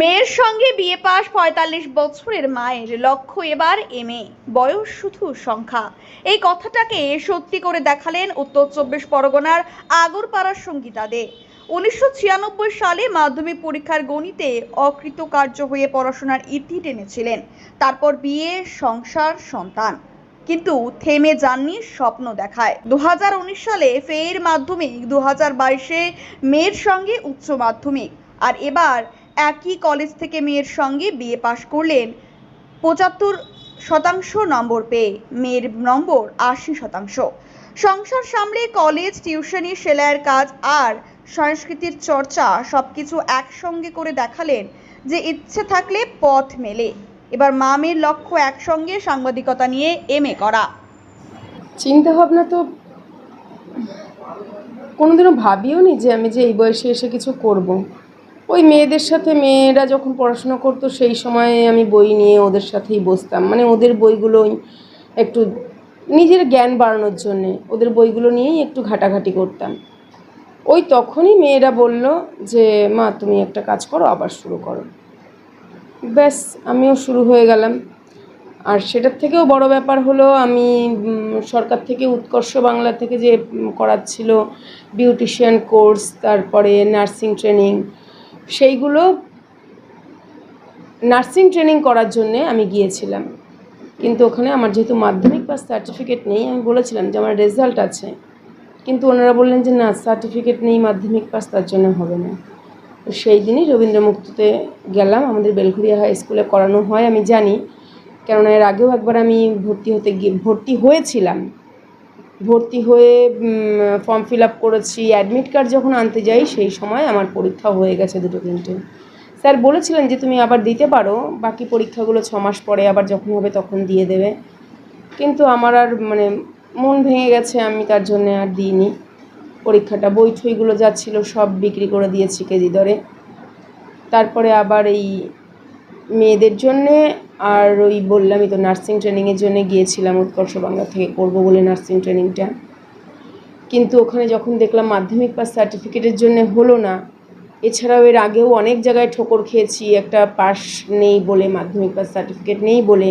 মেয়ের সঙ্গে বিয়ে পাশ পঁয়তাল্লিশ বছরের মায়ের লক্ষ্য এবার এম এ বয়স শুধু সংখ্যা। এই কথাটাকে সত্যি করে দেখালেন উত্তর চব্বিশ পরগনার আগরপাড়ার সঙ্গীতা দে। উনিশশো ছিয়ানব্বই সালে মাধ্যমিক পরীক্ষার গণিতে অকৃতকার্য হয়ে পড়াশোনার ইতি টেনেছিলেন। তারপর বিয়ে, সংসার, সন্তান। কিন্তু থেমে যাননি স্বপ্ন দেখায়। দু হাজার উনিশ সালে ফের মাধ্যমিক দু হাজার বাইশে মেয়ের সঙ্গে উচ্চ মাধ্যমিক। আর এবার একই কলেজ থেকে মেয়ের সঙ্গে বিয়ে পাশ করলেন। পঁচাত্তর শতাংশ নম্বর পেয়ে মেয়ের নম্বর আশি শতাংশ। সংসার সামলে কলেজ, টিউশনি, সেলাইয়ের কাজ আর সংস্কৃতির চর্চা সবকিছু একসঙ্গে করে দেখালেন যে ইচ্ছে থাকলে পথ মেলে। এবার মামের লক্ষ্য একসঙ্গে সাংবাদিকতা নিয়ে এম এ করা। চিন্তা ভাবনা তো কোনোদিনও ভাবিও নি যে আমি যে এই বয়সে এসে কিছু করব। ওই মেয়েদের সাথে মেয়েরা যখন পড়াশোনা করতো, সেই সময়ে আমি বই নিয়ে ওদের সাথেই বসতাম। মানে ওদের বইগুলোই একটু নিজের জ্ঞান বাড়ানোর জন্যে ওদের বইগুলো নিয়েই একটু ঘাটাঘাটি করতাম। ওই তখনই মেয়েরা বলল যে, মা, তুমি একটা কাজ করো, আবার শুরু করো। ব্যাস, আমিও শুরু হয়ে গেলাম। আর সেটার থেকেও বড় ব্যাপার হলো, আমি সরকার থেকে উৎকর্ষ বাংলা থেকে যে করাচ্ছিল, বিউটিশিয়ান কোর্স, তারপরে নার্সিং ট্রেনিং সেইগুলো নার্সিং ট্রেনিং করার জন্যে আমি গিয়েছিলাম। কিন্তু ওখানে আমার যেহেতু মাধ্যমিক পাস সার্টিফিকেট নেই, আমি বলেছিলাম যে আমার রেজাল্ট আছে। কিন্তু ওনারা বললেন যে না, সার্টিফিকেট নেই, মাধ্যমিক পাস তার জন্য হবে না। তো সেই দিনই রবীন্দ্র মুক্ততে গেলাম। আমাদের বেলঘুরিয়া হাই স্কুলে করানো হয়, আমি জানি। কেননা এর আগেও একবার আমি ভর্তি হতে গিয়ে, ভর্তি হয়েছিলাম। ভর্তি হয়ে ফর্ম ফিল আপ করেছি অ্যাডমিট কার্ড যখন আনতে যাই, সেই সময় আমার পরীক্ষা হয়ে গেছে দুটো তিনটে। স্যার বলেছিলেন যে তুমি আবার দিতে পারো, বাকি পরীক্ষাগুলো ছ মাস পরে আবার যখন হবে তখন দিয়ে দেবে। কিন্তু আমার আর মানে মন ভেঙে গেছে, আমি তার জন্য আর দিইনি। পরীক্ষাটা, বই ঠইগুলো যা ছিল সব বিক্রি করে দিয়েছি কেজি দরে। তারপরে আবার এই মেয়েদের জন্যে আর ওই বললামই তো নার্সিং ট্রেনিংয়ের জন্য গিয়েছিলাম উৎকর্ষ বাংলা থেকে, করব বলে নার্সিং ট্রেনিংটা কিন্তু ওখানে যখন দেখলাম মাধ্যমিক পাস সার্টিফিকেটের জন্য হলো না, এছাড়াও এর আগেও অনেক জায়গায় ঠোকর খেয়েছি, একটা পাস নেই বলে, মাধ্যমিক পাস সার্টিফিকেট নেই বলে।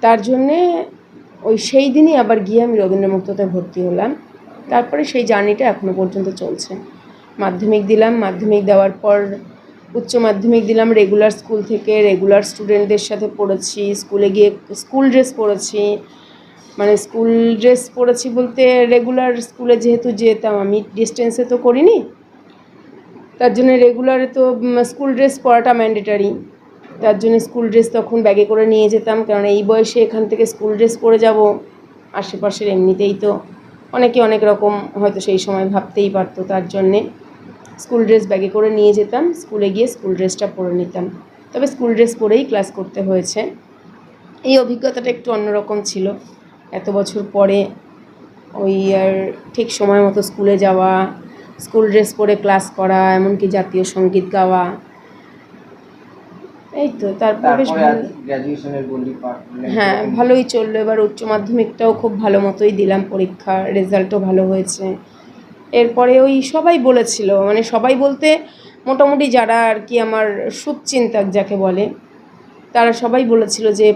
তার জন্যে ওই সেই দিনই আবার গিয়ে আমি রবীন্দ্রমুক্ততে ভর্তি হলাম। তারপরে সেই জার্নিটা এখনও পর্যন্ত চলছে। মাধ্যমিক দিলাম, মাধ্যমিক দেওয়ার পর উচ্চ মাধ্যমিক দিলাম রেগুলার স্কুল থেকে রেগুলার স্টুডেন্টদের সাথে পড়েছি স্কুলে গিয়ে স্কুল ড্রেস পরেছি মানে স্কুল ড্রেস পরেছি বলতে রেগুলার স্কুলে যেহেতু যেতাম, আমি ডিস্টেন্সে তো করিনি। তার জন্য রেগুলারে তো স্কুল ড্রেস পরাটা ম্যান্ডেটারি তার জন্য স্কুল ড্রেস তখন ব্যাগে করে নিয়ে যেতাম, কারণ এই বয়সে এখান থেকে স্কুল ড্রেস পরে যাব। আশেপাশের এমনিতেই তো অনেকে অনেক রকম হয়তো সেই সময় ভাবতেই পারতো তার জন্যে। স্কুল ড্রেস ব্যাগে করে নিয়ে যেতাম স্কুলে গিয়ে স্কুল ড্রেসটা পরে নিতাম। তবে স্কুল ড্রেস পরেই ক্লাস করতে হয়েছে। এই অভিজ্ঞতাটা একটু অন্যরকম ছিল। এত বছর পরে ওই আর ঠিক সময় মতো স্কুলে যাওয়া স্কুল ড্রেস পরে ক্লাস করা এমনকি জাতীয় সংগীত গাওয়া। এই তো তারপর বেশ হ্যাঁ ভালোই চলল। এবার উচ্চ মাধ্যমিকটাও খুব ভালো মতোই দিলাম। পরীক্ষা রেজাল্টও ভালো হয়েছে। এরপরে ওই সবাই বলেছিল মানে সবাই বলতে মোটামুটি যারা আর কি আমার শুভচিন্তক যাকে বলে, তারা সবাই বলেছিল যে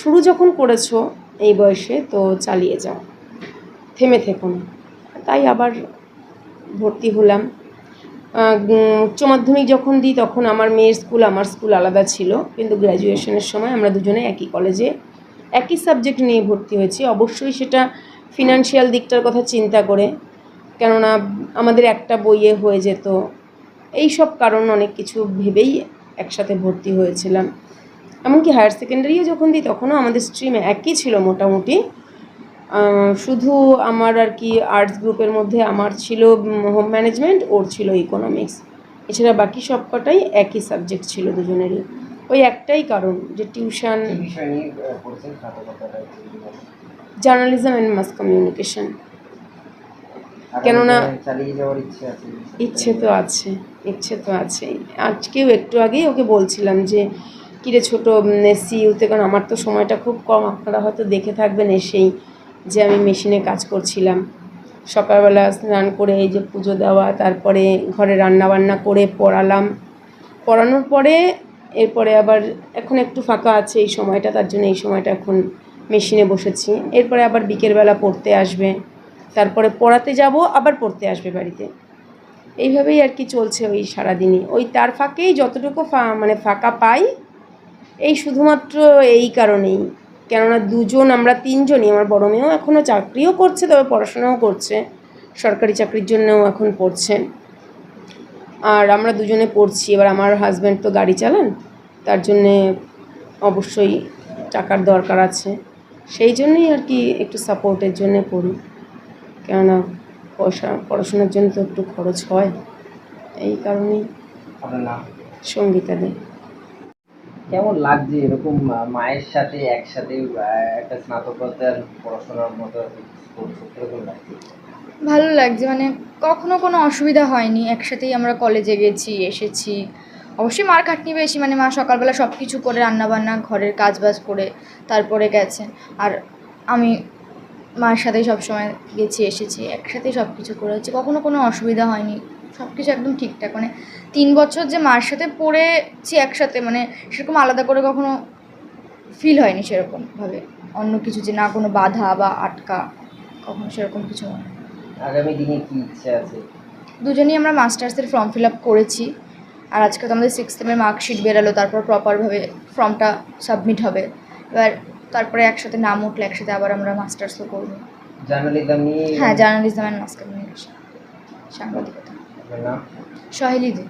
শুরু যখন করেছ এই বয়সে তো চালিয়ে যাও, থেমে থেকো না। তাই আবার ভর্তি হলাম। উচ্চ মাধ্যমিক যখন দিই তখন আমার মেয়ের স্কুল, আমার স্কুল আলাদা ছিল, কিন্তু গ্র্যাজুয়েশনের সময় আমরা দুজনে একই কলেজে একই সাবজেক্ট নিয়ে ভর্তি হয়েছি। অবশ্যই সেটা ফিনান্সিয়াল দিকটার কথা চিন্তা করে কেননা আমাদের একটা বইয়ে হয়ে যেত। এই সব কারণ অনেক কিছু ভেবেই একসাথে ভর্তি হয়েছিলাম। এমনকি হায়ার সেকেন্ডারিও যখন দিই তখনও আমাদের স্ট্রিম একই ছিল মোটামুটি। শুধু আমার আর কি আর্টস গ্রুপের মধ্যে আমার ছিল হোম ম্যানেজমেন্ট ওর ছিল ইকোনমিক্স। এছাড়া বাকি সব কটাই একই সাবজেক্ট ছিল দুজনেরই। ওই একটাই কারণ যে tuition. Journalism and mass communication. কেননা- ইচ্ছে তো আছে ইচ্ছে তো আছে। আজকেও একটু আগেই ওকে বলছিলাম যে কিরে ছোটো সিইউতে কারণ আমার তো সময়টা খুব কম আপনারা হয়তো দেখে থাকবেন এসেই যে আমি মেশিনে কাজ করছিলাম। সকালবেলা স্নান করে এই যে পুজো দেওয়া তারপরে ঘরে রান্না বান্না করে পড়ালাম। পড়ানোর পরে এরপরে আবার এখন একটু ফাঁকা আছে এই সময়টা তার জন্য এই সময়টা এখন মেশিনে বসেছি। এরপরে আবার বিকেলবেলা পড়তে আসবে। তারপরে পড়াতে যাব, আবার পড়তে আসবে বাড়িতে। এইভাবেই আর কি চলছে ওই সারাদিনই। ওই তার ফাঁকেই যতটুকু ফা- মানে ফাঁকা পাই, এই শুধুমাত্র এই কারণেই। কেননা দুজন, আমরা তিনজনই, আমার বড় মেয়েও এখনও চাকরিও করছে, তবে পড়াশোনাও করছে। সরকারি চাকরির জন্যও এখন পড়ছে আর আমরা দুজনে পড়ছি। এবার আমার হাজব্যান্ড তো গাড়ি চালান, তার জন্যে অবশ্যই টাকার দরকার আছে। সেই জন্যই আর কি একটু সাপোর্টের জন্যে পড়ি। কেননা পয়সা পড়াশোনার জন্য তো একটু খরচ হয়। এই কারণেই আপনার নাম? সঙ্গীতা দেয় কেমন লাগছে এরকম মায়ের সাথে একসাথে একটা স্নাতকোত্তর পড়াশোনার মতো ভালো লাগছে মানে কখনো কোনো অসুবিধা হয়নি। একসাথেই আমরা কলেজে গেছি এসেছি। অবশ্যই মার খাটনি বেশি মানে মা সকালবেলা সব কিছু করে রান্নাবান্না ঘরের কাজ বাজ করে তারপরে গেছেন। আর আমি মার সাথেই সবসময় গেছি এসেছি একসাথেই সব কিছু করেছি। কখনো কোনো অসুবিধা হয়নি। সব কিছু একদম ঠিকঠাক। মানে তিন বছর যে মার সাথে পড়েছি একসাথে মানে সেরকম আলাদা করে কখনো ফিল হয়নি সেরকমভাবে। অন্য কিছু যে না কোনো বাধা বা আটকা কখনো সেরকম কিছু মনে আগামী দিনে কি ইচ্ছে আছে? দুজনেই আমরা মাস্টার্সের ফর্ম ফিল আপ করেছি। আর আজকে তো আমাদের সিক্স সেমের মার্কশিট বেরালো তারপর প্রপারভাবে ফর্মটা সাবমিট হবে। এবার তারপরে একসাথে নাম উঠলে একসাথে আবার আমরা মাস্টার্সও করব। জার্নালিজম নিয়ে হ্যাঁ জার্নালিজম অ্যান্ড মাস কমিউনিকেশন সাংবাদিকতা। সহেলি দে